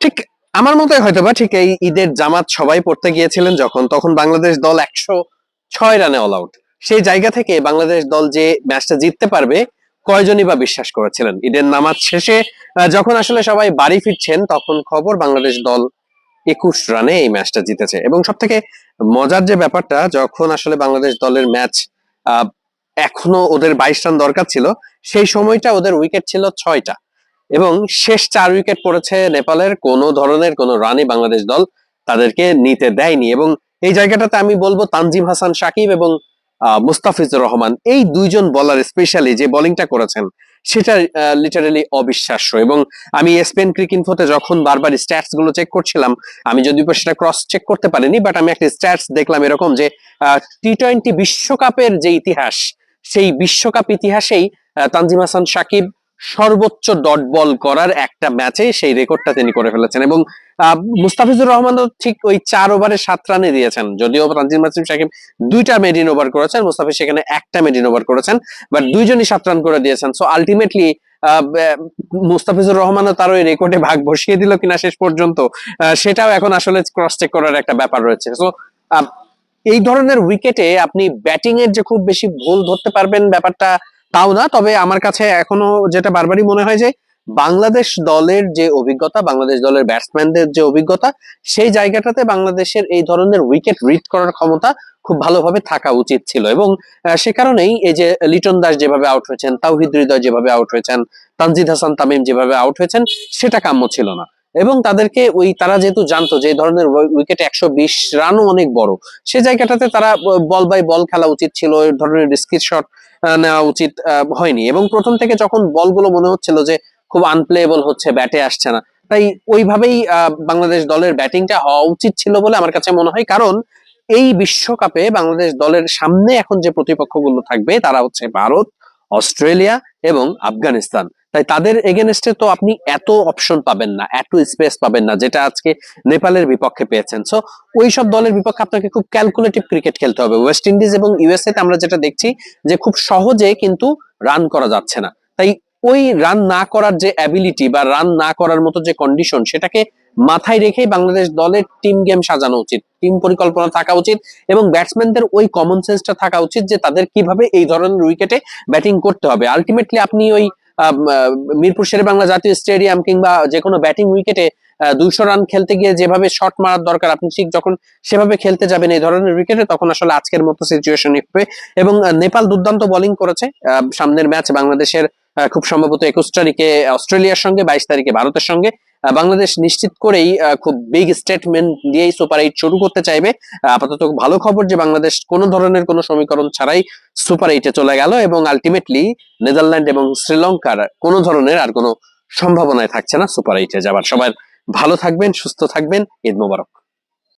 ঠিক আমার মতে হয়তো বা ঠিক এই ঈদের জামাত সবাই পড়তে গিয়েছিলেন যখন, তখন বাংলাদেশ দল একশো ছয় রানে অল আউট সেই জায়গা থেকে বাংলাদেশ দল যে ম্যাচটা জিততে পারবে, কয়জনই বা বিশ্বাস করেছিলেন? ঈদের নামাজ শেষে যখন আসলে সবাই বাড়ি ফিরছেন, তখন খবর বাংলাদেশ দল একুশ রানে এই ম্যাচটা জিতেছে। এবং সব থেকে মজার যে ব্যাপারটা, যখন আসলে বাংলাদেশ দলের ম্যাচ এখনও ওদের বাইশ রান দরকার ছিল, সেই সময়টা ওদের উইকেট ছিল ছয়টা। এবং শেষ চার উইকেট পড়েছে নেপালের। কোনো ধরনের কোনো রানই বাংলাদেশ দল তাদেরকে নিতে দেয়নি। এবং এই জায়গাটাতে আমি বলব তানজিম হাসান সাকিব এবং মুস্তাফিজুর রহমান। এই দুইজন বলার স্পেশালি যে বোলিংটা করেছেন, সেটা লিটারালি অবিশ্বাস্য। এবং আমি স্পেন ক্রিক ইনফোতে যখন বারবার স্ট্যাটসগুলো চেক করছিলাম, আমি যদিও বা সেটা ক্রস চেক করতে পারিনি বাট আমি একটা স্ট্যাটস দেখলাম এরকম যে টি টোয়েন্টি বিশ্বকাপের যে ইতিহাস, সেই বিশ্বকাপ ইতিহাসেই তানজিম হাসান সাকিব সর্বোচ্চ ডট বল করার একটা ম্যাচে সেই রেকর্ডটা তিনি করে ফেলেছেন এবং মুস্তাফিজুর রহমানও ঠিক ওই চার ওভারে সাত রানে দিয়েছেন, যদিও তানজিম হাসান সাকিব দুইটা মেডিন ওভার করেছেন, মুস্তাফিজ সেখানে একটা মেডিন ওভার করেছেন, বাট দুইজনই সাত রান করে দিয়েছেন। সো আলটিমেটলি মুস্তাফিজুর রহমানও তার ওই রেকর্ডে ভাগ বসিয়ে দিল কিনা শেষ পর্যন্ত সেটাও এখন আসলে ক্রস চেক করার একটা ব্যাপার রয়েছে। সো এই ধরনের উইকেটে আপনি ব্যাটিং এর যে খুব বেশি ভুল ধরতে পারবেন ব্যাপারটা তাও না, তবে আমার কাছে এখনও যেটা বারবারই মনে হয় যে, বাংলাদেশ দলের যে অভিজ্ঞতা, বাংলাদেশ দলের ব্যাটসম্যানদের যে অভিজ্ঞতা, সেই জায়গাটাতে বাংলাদেশের এই ধরনের উইকেট রিড করার ক্ষমতা খুব ভালোভাবে থাকা উচিত ছিল। এবং সে কারণেই এই যে লিটন দাস যেভাবে আউট হয়েছেন, তাওহিদ হৃদয় যেভাবে আউট হয়েছেন, তানজিদ হাসান তামিম যেভাবে আউট হয়েছেন, সেটা কাম্য ছিল না। এবং তাদেরকে ওই তারা যেহেতু জানতো যে ধরনের উইকেটে একশো বিশ রানও অনেক বড়, সে জায়গাটাতে তারা বল বাই বল খেলা উচিত ছিল, এই ধরনের রিস্কি শট নেওয়া উচিত হয়নি এবং প্রথম থেকে যখন বলগুলো মনে হচ্ছিল যে খুব আনপ্লেয়েবল হচ্ছে ব্যাটে আসছে না, তাই ওইভাবেই বাংলাদেশ দলের ব্যাটিংটা হওয়া উচিত ছিল বলে আমার কাছে মনে হয়। কারণ এই বিশ্বকাপে বাংলাদেশ দলের সামনে এখন যে প্রতিপক্ষগুলো থাকবে, তারা হচ্ছে ভারত, অস্ট্রেলিয়া এবং আফগানিস্তান। তাই তাদের এগেনস্টে তো আপনি এত অপশন পাবেন না, এত স্পেস পাবেন না, যেটা আজকে নেপালের বিপক্ষে পেয়েছেন। সো ওই সব দলের বিপক্ষে আপনাকে খুব ক্যালকুলেটিভ ক্রিকেট খেলতে হবে। ওয়েস্ট ইন্ডিজ এবং ইউএসএ তে আমরা যেটা দেখছি যে খুব সহজে কিন্তু রান করা যাচ্ছে না। তাই ওই রান না করার যে অ্যাবিলিটি বা রান না করার মতো যে কন্ডিশন সেটাকে মাথায় রেখেই বাংলাদেশ দলের টিম গেম সাজানো উচিত টিম পরিকল্পনা থাকা উচিত এবং ব্যাটসম্যানদের ওই কমন সেন্সটা থাকা উচিত যে তাদের কীভাবে এই ধরনের উইকেটে ব্যাটিং করতে হবে। আলটিমেটলি আপনি ওই মিরপুর শেরে বাংলা জাতীয় স্টেডিয়াম কিংবা যে কোনো ব্যাটিং উইকেটে দুইশো রান খেলতে গিয়ে যেভাবে শট মারার দরকার, আপনি ঠিক যখন সেভাবে খেলতে যাবেন এই ধরনের উইকেটে তখন আসলে আজকের মতো সিচুয়েশন হবে এবং নেপাল দুর্দান্ত বোলিং করেছে সামনের ম্যাচ বাংলাদেশের খুব সম্ভবত একুশ তারিখে অস্ট্রেলিয়ার সঙ্গে, বাইশ তারিখে ভারতের সঙ্গে। বাংলাদেশ নিশ্চিত করেই খুব বিগ স্টেটমেন্ট দিয়েই সুপার এইট শুরু করতে চাইবে। আপাতত ভালো খবর যে বাংলাদেশ কোনো ধরনের কোনো সমীকরণ ছাড়াই সুপার এইটে চলে গেল এবং আলটিমেটলি নেদারল্যান্ড এবং শ্রীলঙ্কার কোনো ধরনের আর কোনো সম্ভাবনায় থাকছে না সুপার এইটে যাবার। সবার ভালো থাকবেন, সুস্থ থাকবেন। ঈদ মোবারক।